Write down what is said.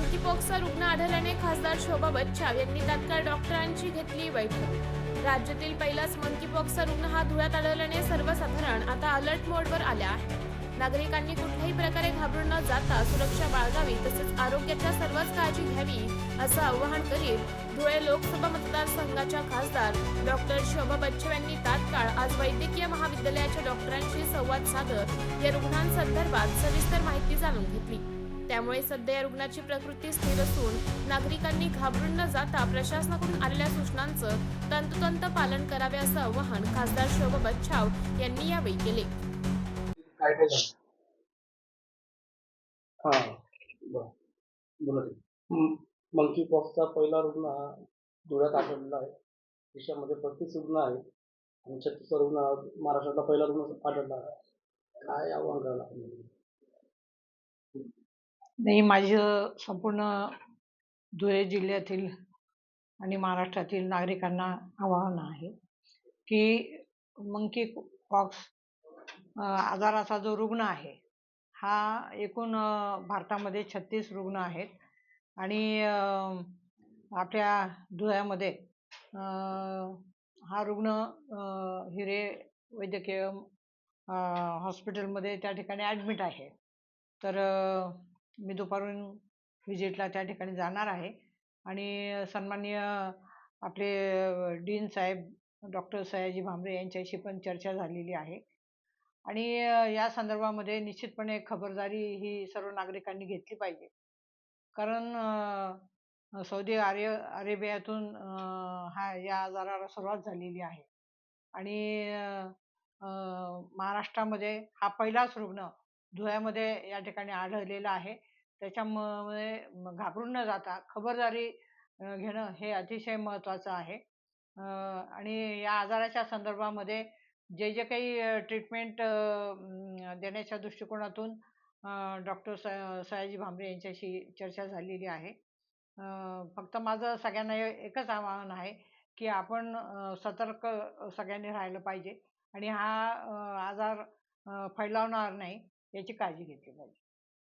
मंकीपॉक्सचा रुग्ण आढळल्याने खासदार शोभा बच्चाव यांनी तात्काळ डॉक्टरांची घेतली बैठक. राज्यातील पहिलाच मंकीपॉक्सचा रुग्ण हा धुळ्यात आढळल्याने सर्वसाधारण आता अलर्ट मोडवर आल्या आहे. नागरिकांनी कुठल्याही प्रकारे घाबरून न जाता सुरक्षा बाळगावी तसेच आरोग्याच्या सर्वच काळजी घ्यावी असं आवाहन करीत धुळे लोकसभा मतदारसंघाच्या खासदार डॉक्टर शोभा बच्चव यांनी तात्काळ आज वैद्यकीय महाविद्यालयाच्या डॉक्टरांशी संवाद साधत या रुग्णांसंदर्भात सविस्तर माहिती जाणून घेतली. त्यामुळे सध्या या रुग्णाची प्रकृती स्थिर असून नागरिकांनी घाबरून न जाता प्रशासनाकडून आलेल्या सूचनांचं तंतोतंत पालन करावे असं आवाहन खासदार शोभा बच्चाव यांनी यावेळी केले. काय काय झालं? हा बर. बोला मंकी पॉक्सचा पहिला रुग्ण हा धुळ्यात आढळलेला आहे. देशामध्ये पस्तीस रुग्ण आहेत आणि छत्तीस रुग्ण महाराष्ट्रातला पहिला रुग्ण आढळला आहे. काय आव्हान करायला? नाही माझं संपूर्ण धुळे जिल्ह्यातील आणि महाराष्ट्रातील नागरिकांना आवाहन आहे की मंकी पॉक्स आजाराचा जो रुग्ण आहे हा एकूण भारतामध्ये छत्तीस रुग्ण आहेत आणि आपल्या धुळ्यामध्ये हा रुग्ण हिरे वैद्यकीय हॉस्पिटलमध्ये त्या ठिकाणी ॲडमिट आहे. तर मी दुपारून व्हिजिटला त्या ठिकाणी जाणार आहे. आणि सन्माननीय आपले डीन साहेब डॉक्टर सयाजी भांबरे यांच्याशी पण चर्चा झालेली आहे. आणि या संदर्भामध्ये निश्चितपणे खबरदारी ही सर्व नागरिकांनी घेतली पाहिजे. कारण सौदी आरे अरेबियातून हा या आजाराला सुरुवात झालेली आहे. आणि महाराष्ट्रामध्ये हा पहिलाच रुग्ण धुळ्यामध्ये या ठिकाणी आढळलेला आहे. त्याच्यामुळे घाबरून न जाता खबरदारी घेणं हे अतिशय महत्त्वाचं आहे. आणि या आजाराच्या संदर्भामध्ये जे जे काही ट्रीटमेंट देण्याच्या दृष्टिकोनातून डॉक्टर स सयाजी भांबरे यांच्याशी चर्चा झालेली आहे. फक्त माझं सगळ्यांना एकच आवाहन आहे की आपण सतर्क सगळ्यांनी राहिलं पाहिजे. आणि हा आजार फैलावणार नाही याची काळजी घेतली पाहिजे.